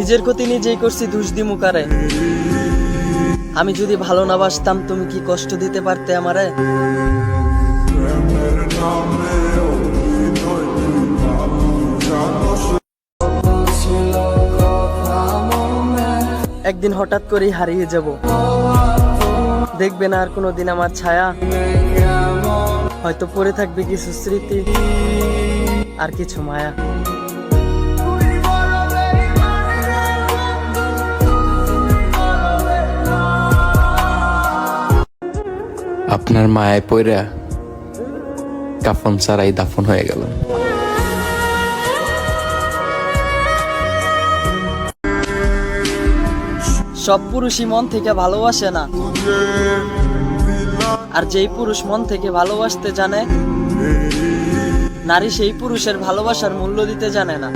নিজের ক্ষতি নিজেই করছি, দুষ দি মুকারে আমি যদি ভালো না বাসতাম, তুমি কি কষ্ট দিতে পারতে আমারে? একদিন হঠাৎ করেই হারিয়ে যাব। দেখবে না আর কোনোদিন আমার ছায়া। হয়তো পড়ে থাকবে কিছু স্মৃতি আর কিছু মায়া। আপনার মায়ায় পইরা কাফন ছাড়াই দাফন হয়ে গেল। সব পুরুষই মন থেকে ভালোবাসে না। আর যেই পুরুষ মন থেকে ভালোবাসতে জানে, নারী সেই পুরুষের ভালোবাসার মূল্য দিতে জানে না।